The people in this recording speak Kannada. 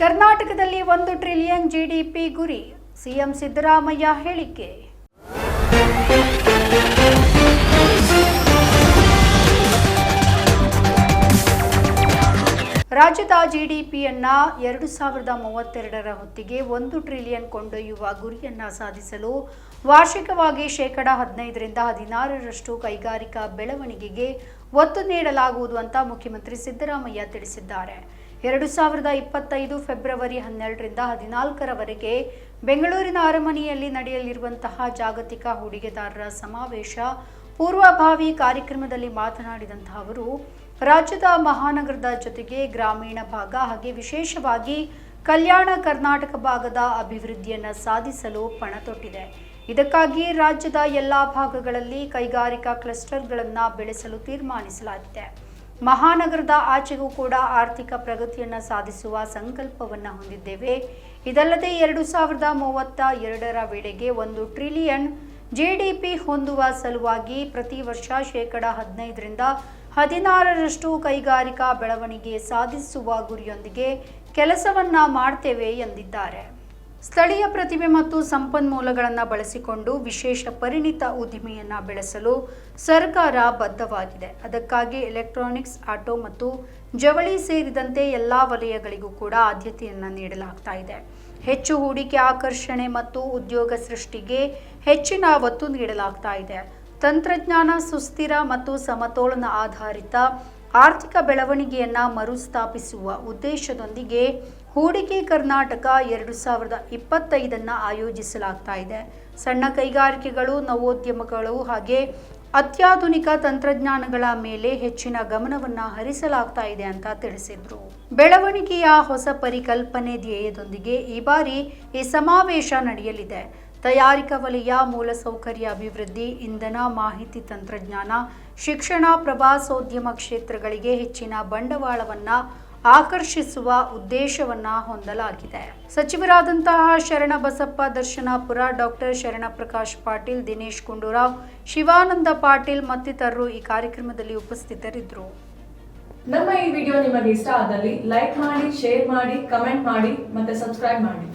ಕರ್ನಾಟಕದಲ್ಲಿ ಒಂದು ಟ್ರಿಲಿಯನ್ ಜಿಡಿಪಿ ಗುರಿ. ಸಿಎಂ ಸಿದ್ದರಾಮಯ್ಯ ಹೇಳಿಕೆ. ರಾಜ್ಯದ ಜಿಡಿಪಿಯನ್ನ ಎರಡು ಸಾವಿರದ ಮೂವತ್ತೆರಡರ ಹೊತ್ತಿಗೆ ಒಂದು ಟ್ರಿಲಿಯನ್ ಕೊಂಡೊಯ್ಯುವ ಗುರಿಯನ್ನ ಸಾಧಿಸಲು ವಾರ್ಷಿಕವಾಗಿ ಶೇಕಡ ಹದಿನೈದರಿಂದ ಹದಿನಾರರಷ್ಟು ಕೈಗಾರಿಕಾ ಬೆಳವಣಿಗೆಗೆ ಒತ್ತು ನೀಡಲಾಗುವುದು ಅಂತ ಮುಖ್ಯಮಂತ್ರಿ ಸಿದ್ದರಾಮಯ್ಯ ತಿಳಿಸಿದ್ದಾರೆ. ಎರಡು ಸಾವಿರದ ಇಪ್ಪತ್ತೈದು ಫೆಬ್ರವರಿ ಹನ್ನೆರಡರಿಂದ ಹದಿನಾಲ್ಕರವರೆಗೆ ಬೆಂಗಳೂರಿನ ಅರಮನೆಯಲ್ಲಿ ನಡೆಯಲಿರುವಂತಹ ಜಾಗತಿಕ ಹೂಡಿಕೆದಾರರ ಸಮಾವೇಶ ಪೂರ್ವಭಾವಿ ಕಾರ್ಯಕ್ರಮದಲ್ಲಿ ಮಾತನಾಡಿದಂತಹ ಅವರು, ರಾಜ್ಯದ ಮಹಾನಗರದ ಜೊತೆಗೆ ಗ್ರಾಮೀಣ ಭಾಗ ಹಾಗೆ ವಿಶೇಷವಾಗಿ ಕಲ್ಯಾಣ ಕರ್ನಾಟಕ ಭಾಗದ ಅಭಿವೃದ್ಧಿಯನ್ನು ಸಾಧಿಸಲು ಪಣ ತೊಟ್ಟಿದೆ ಇದಕ್ಕಾಗಿ ರಾಜ್ಯದ ಎಲ್ಲ ಭಾಗಗಳಲ್ಲಿ ಕೈಗಾರಿಕಾ ಕ್ಲಸ್ಟರ್ಗಳನ್ನು ಬೆಳೆಸಲು ತೀರ್ಮಾನಿಸಲಾಗಿದೆ. ಮಹಾನಗರದ ಆಚೆಗೂ ಕೂಡ ಆರ್ಥಿಕ ಪ್ರಗತಿಯನ್ನು ಸಾಧಿಸುವ ಸಂಕಲ್ಪವನ್ನು ಹೊಂದಿದ್ದೇವೆ. ಇದಲ್ಲದೆ ಎರಡು ಸಾವಿರದ ಮೂವತ್ತ ಎರಡರ ವೇಳೆಗೆ ಒಂದು ಟ್ರಿಲಿಯನ್ ಜಿಡಿಪಿ ಹೊಂದುವ ಸಲುವಾಗಿ ಪ್ರತಿ ವರ್ಷ ಶೇಕಡ ಹದಿನೈದರಿಂದ ಹದಿನಾರರಷ್ಟು ಕೈಗಾರಿಕಾ ಬೆಳವಣಿಗೆ ಸಾಧಿಸುವ ಗುರಿಯೊಂದಿಗೆ ಕೆಲಸವನ್ನ ಮಾಡ್ತೇವೆ ಎಂದಿದ್ದಾರೆ. ಸ್ಥಳೀಯ ಪ್ರತಿಭೆ ಮತ್ತು ಸಂಪನ್ಮೂಲಗಳನ್ನು ಬಳಸಿಕೊಂಡು ವಿಶೇಷ ಪರಿಣಿತ ಉದ್ದಿಮೆಯನ್ನು ಬೆಳೆಸಲು ಸರ್ಕಾರ ಬದ್ಧವಾಗಿದೆ. ಅದಕ್ಕಾಗಿ ಎಲೆಕ್ಟ್ರಾನಿಕ್ಸ್, ಆಟೋ ಮತ್ತು ಜವಳಿ ಸೇರಿದಂತೆ ಎಲ್ಲ ವಲಯಗಳಿಗೂ ಕೂಡ ಆದ್ಯತೆಯನ್ನು ನೀಡಲಾಗ್ತಾ ಇದೆ. ಹೆಚ್ಚು ಹೂಡಿಕೆ, ಆಕರ್ಷಣೆ ಮತ್ತು ಉದ್ಯೋಗ ಸೃಷ್ಟಿಗೆ ಹೆಚ್ಚಿನ ಒತ್ತು ನೀಡಲಾಗ್ತಾ ಇದೆ. ತಂತ್ರಜ್ಞಾನ ಸುಸ್ಥಿರ ಮತ್ತು ಸಮತೋಲನ ಆಧಾರಿತ ಆರ್ಥಿಕ ಬೆಳವಣಿಗೆಯನ್ನು ಮರುಸ್ಥಾಪಿಸುವ ಉದ್ದೇಶದೊಂದಿಗೆ ಹೂಡಿಕೆ ಕರ್ನಾಟಕ ಎರಡು ಸಾವಿರದ ಇಪ್ಪತ್ತೈದನ್ನು ಆಯೋಜಿಸಲಾಗ್ತಾ ಇದೆ. ಸಣ್ಣ ಕೈಗಾರಿಕೆಗಳು, ನವೋದ್ಯಮಗಳು ಹಾಗೆ ಅತ್ಯಾಧುನಿಕ ತಂತ್ರಜ್ಞಾನಗಳ ಮೇಲೆ ಹೆಚ್ಚಿನ ಗಮನವನ್ನು ಹರಿಸಲಾಗ್ತಾ ಇದೆ ಅಂತ ತಿಳಿಸಿದ್ರು. ಬೆಳವಣಿಗೆಯ ಹೊಸ ಪರಿಕಲ್ಪನೆ ಧ್ಯೇಯದೊಂದಿಗೆ ಈ ಬಾರಿ ಈ ಸಮಾವೇಶ ನಡೆಯಲಿದೆ. ತಯಾರಿಕಾ ವಲಯ, ಮೂಲಸೌಕರ್ಯ ಅಭಿವೃದ್ಧಿ, ಇಂಧನ ಮಾಹಿತಿ ತಂತ್ರಜ್ಞಾನ, ಶಿಕ್ಷಣ, ಪ್ರವಾಸೋದ್ಯಮ ಕ್ಷೇತ್ರಗಳಿಗೆ ಹೆಚ್ಚಿನ ಬಂಡವಾಳವನ್ನ ಆಕರ್ಷಿಸುವ ಉದ್ದೇಶವನ್ನ ಹೊಂದಲಾಗಿದೆ. ಸಚಿವರಾದಂತಹ ಶರಣ ಬಸಪ್ಪ ದರ್ಶನಾಪುರ ಡಾಕ್ಟರ್ ಶರಣ ಪ್ರಕಾಶ್ ಪಾಟೀಲ್, ದಿನೇಶ್ ಗುಂಡೂರಾವ್, ಶಿವಾನಂದ ಪಾಟೀಲ್ ಮತ್ತಿತರರು ಈ ಕಾರ್ಯಕ್ರಮದಲ್ಲಿ ಉಪಸ್ಥಿತರಿದ್ದರು. ನಮ್ಮ ಈ ವಿಡಿಯೋ ನಿಮಗೆ ಇಷ್ಟ ಆದಲ್ಲಿ ಲೈಕ್ ಮಾಡಿ, ಶೇರ್ ಮಾಡಿ, ಕಮೆಂಟ್ ಮಾಡಿ ಮತ್ತೆ ಸಬ್ಸ್ಕ್ರೈಬ್ ಮಾಡಿ.